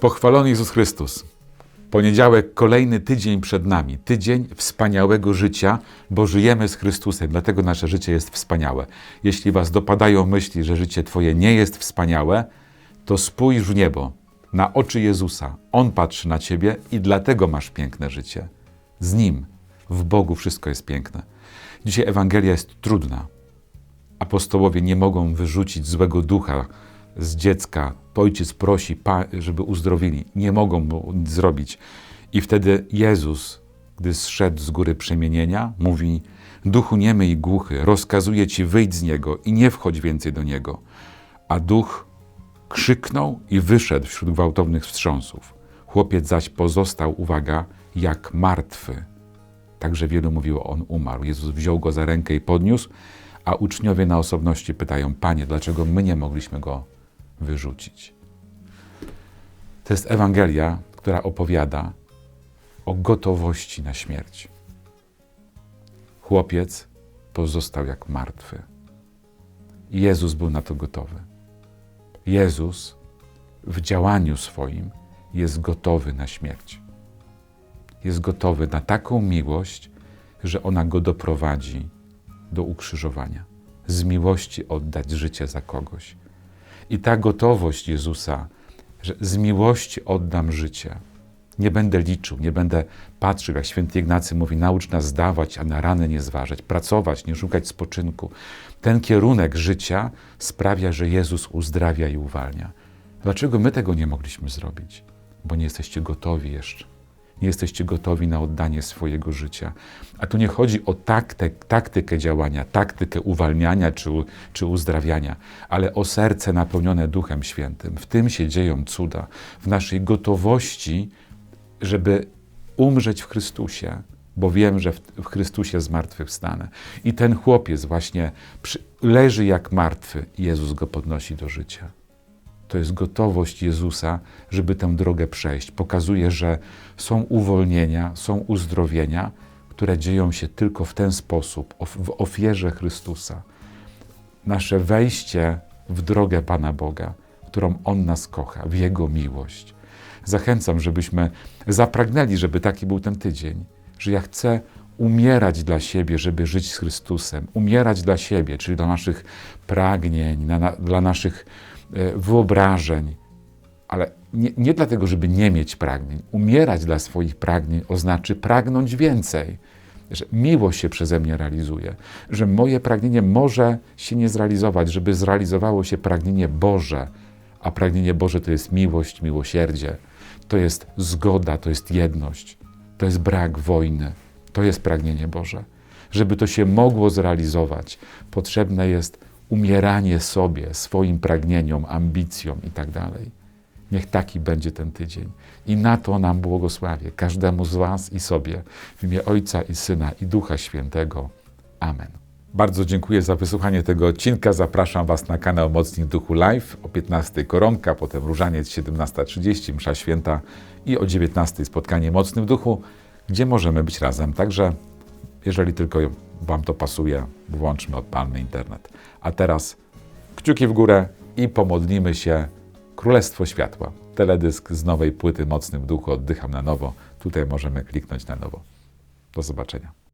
Pochwalony Jezus Chrystus. Poniedziałek, kolejny tydzień przed nami. Tydzień wspaniałego życia, bo żyjemy z Chrystusem, dlatego nasze życie jest wspaniałe. Jeśli Was dopadają myśli, że życie Twoje nie jest wspaniałe, to spójrz w niebo, na oczy Jezusa. On patrzy na Ciebie i dlatego masz piękne życie. Z Nim, w Bogu wszystko jest piękne. Dzisiaj Ewangelia jest trudna. Apostołowie nie mogą wyrzucić złego ducha z dziecka. Ojciec prosi, żeby uzdrowili. Nie mogą mu nic zrobić. I wtedy Jezus, gdy zszedł z góry przemienienia, mówi: Duchu niemy i głuchy, rozkazuję ci wyjść z niego i nie wchodź więcej do niego. A duch krzyknął i wyszedł wśród gwałtownych wstrząsów. Chłopiec zaś pozostał, uwaga, jak martwy. Także wielu mówiło, on umarł. Jezus wziął go za rękę i podniósł, a uczniowie na osobności pytają: Panie, dlaczego my nie mogliśmy go wyrzucić? To jest Ewangelia, która opowiada o gotowości na śmierć. Chłopiec pozostał jak martwy. Jezus był na to gotowy. Jezus w działaniu swoim jest gotowy na śmierć. Jest gotowy na taką miłość, że ona go doprowadzi do ukrzyżowania. Z miłości oddać życie za kogoś. I ta gotowość Jezusa, że z miłości oddam życie. Nie będę liczył, nie będę patrzył, jak święty Ignacy mówi, naucz nas zdawać, a na rany nie zważać, pracować, nie szukać spoczynku. Ten kierunek życia sprawia, że Jezus uzdrawia i uwalnia. Dlaczego my tego nie mogliśmy zrobić? Bo nie jesteście gotowi jeszcze. Nie jesteście gotowi na oddanie swojego życia. A tu nie chodzi o taktyk, taktykę działania, taktykę uwalniania czy, czy uzdrawiania, ale o serce napełnione Duchem Świętym. W tym się dzieją cuda, w naszej gotowości, żeby umrzeć w Chrystusie, bo wiem, że w, Chrystusie zmartwychwstanę. I ten chłopiec właśnie leży jak martwy, Jezus go podnosi do życia. To jest gotowość Jezusa, żeby tę drogę przejść. Pokazuje, że są uwolnienia, są uzdrowienia, które dzieją się tylko w ten sposób, w ofierze Chrystusa. Nasze wejście w drogę Pana Boga, którą On nas kocha, w Jego miłość. Zachęcam, żebyśmy zapragnęli, żeby taki był ten tydzień, że ja chcę umierać dla siebie, żeby żyć z Chrystusem, umierać dla siebie, czyli dla naszych pragnień, na, dla naszych wyobrażeń, ale nie, nie dlatego, żeby nie mieć pragnień. Umierać dla swoich pragnień oznacza pragnąć więcej. Że miłość się przeze mnie realizuje, że moje pragnienie może się nie zrealizować, żeby zrealizowało się pragnienie Boże, a pragnienie Boże to jest miłość, miłosierdzie, to jest zgoda, to jest jedność, to jest brak wojny, to jest pragnienie Boże. Żeby to się mogło zrealizować, potrzebne jest umieranie sobie, swoim pragnieniom, ambicjom i tak dalej. Niech taki będzie ten tydzień. I na to nam błogosławię, każdemu z Was i sobie, w imię Ojca i Syna i Ducha Świętego. Amen. Bardzo dziękuję za wysłuchanie tego odcinka. Zapraszam Was na kanał Mocnik Duchu Live o 15 koronka, potem różaniec 17.30, msza święta i o 19 spotkanie Mocny w Duchu, gdzie możemy być razem. Także jeżeli tylko Wam to pasuje, włączmy, odpalmy internet. A teraz kciuki w górę i pomodlimy się Królestwo Światła. Teledysk z nowej płyty Mocny w Duchu, oddycham na nowo. Tutaj możemy kliknąć na nowo. Do zobaczenia.